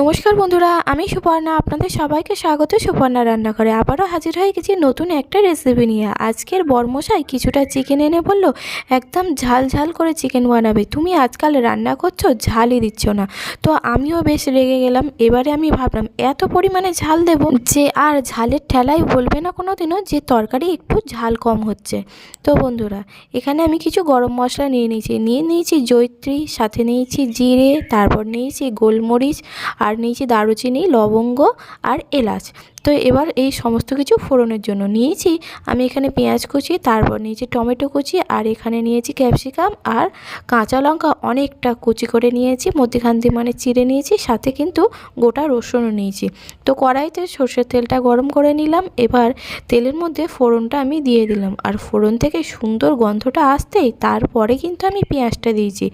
নমস্কার বন্ধুরা, আমি সুপর্ণা, আপনাদের সবাইকে স্বাগত। সুপর্ণা রান্নাঘরে আবারও হাজির হয়ে গেছি নতুন একটা রেসিপি নিয়ে। আজকের বর্মশাই কিছুটা চিকেন এনে বলল, একদম ঝাল ঝাল করে চিকেন বানাবে। তুমি আজকাল রান্না করছ, ঝালই দিচ্ছ না। তো আমিও বেশ রেগে গেলাম। এবারে আমি ভাবলাম, এত পরিমাণে ঝাল দেব যে আর ঝালের ঠেলাই বলবে না কোনো দিনও যে তরকারি একটু ঝাল কম হচ্ছে। তো বন্ধুরা, এখানে আমি কিছু গরম মশলা নিয়ে নিয়েছি। নিয়ে নিয়েছি জৈত্রী সাথে নিয়েছি জিরে, তারপর নিয়েছি গোলমরিচ আর নিয়েছি দারুচিনি লবঙ্গ আর এলাচ। তো এবার এই সমস্ত কিছু ফোড়নের জন্য নিয়েছি। আমি এখানে পেঁয়াজ কুচি, তারপর নিয়েছি টমেটো কুচি, আর এখানে নিয়েছি ক্যাপসিকাম আর কাঁচা লঙ্কা অনেকটা কুচি করে নিয়েছি। মধ্যিখান দিয়ে মানে চিড়ে নিয়েছি, সাথে কিন্তু গোটা রসুনও নিয়েছি। তো কড়াইতে সর্ষের তেলটা গরম করে নিলাম। এবার তেলের মধ্যে ফোড়নটা আমি দিয়ে দিলাম। আর ফোড়ন থেকে সুন্দর গন্ধটা আসতেই তারপরে কিন্তু আমি পেঁয়াজটা দিয়েছি।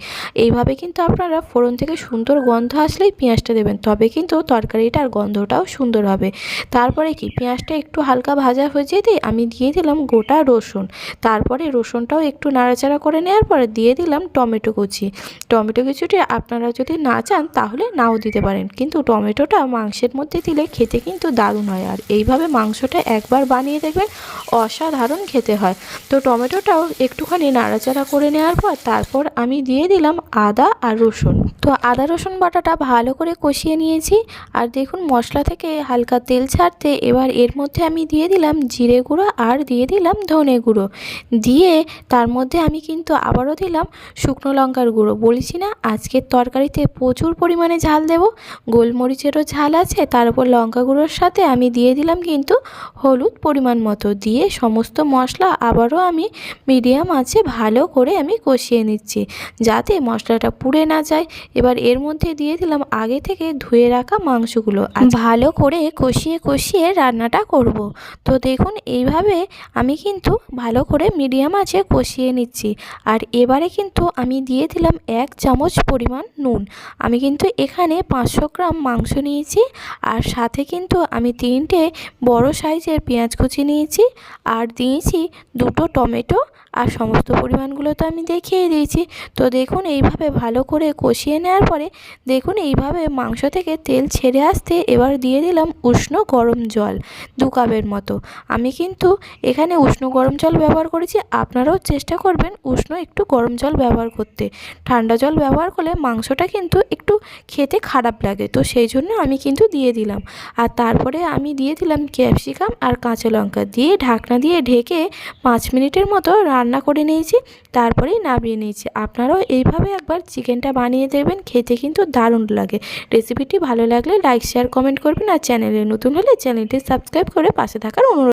এইভাবে কিন্তু আপনারা ফোড়ন থেকে সুন্দর গন্ধ আসলেই পেঁয়াজটা দেবেন, তবে কিন্তু তরকারিটার গন্ধটাও সুন্দর হবে। তারপরে কি? পেঁয়াজটা একটু হালকা ভাজা হয়ে যেতেই আমি দিয়ে দিলাম গোটা রসুন। তারপরে রসুনটাও একটু নাড়াচাড়া করে নেওয়ার পরে দিয়ে দিলাম টমেটো কুচি। টমেটো কুচিটি আপনারা যদি না চান তাহলে নাও দিতে পারেন। কিন্তু টমেটোটা মাংসের মধ্যে দিলে খেতে কিন্তু দারুণ হয়। আর এইভাবে মাংসটা একবার বানিয়ে দেখবেন অসাধারণ খেতে হয়। তো টমেটোটাও একটুখানি নাড়াচাড়া করে নেওয়ার পর তারপর আমি দিয়ে দিলাম আদা আর রসুন। তো আদা রসুন বাটাটা ভালো করে কষিয়ে নিয়েছি। আর দেখুন মশলা থেকে হালকা তেল ছাড়তে এবার এর মধ্যে আমি দিয়ে দিলাম জিরে গুঁড়ো আর দিয়ে দিলাম ধনে গুঁড়ো। দিয়ে তার মধ্যে আমি কিন্তু আবারও দিলাম শুকনো লঙ্কার গুঁড়ো। বলেছি না, আজকের তরকারিতে প্রচুর পরিমাণে ঝাল দেব। গোলমরিচেরও ঝাল আছে, তার উপর লঙ্কা গুঁড়োর সাথে আমি দিয়ে দিলাম কিন্তু হলুদ পরিমাণ মতো। দিয়ে সমস্ত মশলা আবারও আমি মিডিয়াম আছে ভালো করে আমি কষিয়ে নিচ্ছি, যাতে মশলাটা পুড়ে না যায়। এবার এর মধ্যে দিয়ে দিলাম আগে থেকে ধুয়ে রাখা মাংসগুলো। ভালো করে কষিয়ে কষিয়ে রান্নাটা করব। তো দেখুন, এইভাবে আমি কিন্তু ভালো করে মিডিয়াম আছে কষিয়ে নিচ্ছি। আর এবারে কিন্তু আমি দিয়ে দিলাম এক চামচ পরিমাণ নুন। আমি কিন্তু এখানে পাঁচশো গ্রাম মাংস নিয়েছি। আর সাথে কিন্তু আমি তিনটে বড় সাইজের পেঁয়াজ কুচি নিয়েছি। আর দিয়েছি দুটো টমেটো আর সমস্ত পরিমাণগুলো তো আমি দেখিয়ে দিয়েছি। তো দেখুন, এইভাবে ভালো করে কষিয়ে নেওয়ার পরে দেখুন, এইভাবে মাংস থেকে তেল ছেড়ে আসতে এবার দিয়ে দিলাম উষ্ণ গরম জল দু কাপের মতো। আমি কিন্তু এখানে উষ্ণ গরম জল ব্যবহার করেছি। আপনারাও চেষ্টা করবেন উষ্ণ একটু গরম জল ব্যবহার করতে। ঠান্ডা জল ব্যবহার করলে মাংসটা কিন্তু একটু খেতে খারাপ লাগে। তো সেই জন্য আমি কিন্তু দিয়ে দিলাম। আর তারপরে আমি দিয়ে দিলাম ক্যাপসিকাম আর কাঁচা লঙ্কা দিয়ে ঢাকনা দিয়ে ঢেকে পাঁচ মিনিটের মতো রান্না করে নিয়েছি, তারপরেই নামিয়ে নিয়েছি। আপনারাও এইভাবে একবার চিকেনটা বানিয়ে দেবেন খেতে কিন্তু দারুণ লাগে। রেসিপিটি ভালো লাগলে লাইক, শেয়ার, কমেন্ট করবেন আর চ্যানেলে নতুন হলে চ্যানেলটি সাবস্ক্রাইব করে পাশে থাকার অনুরোধ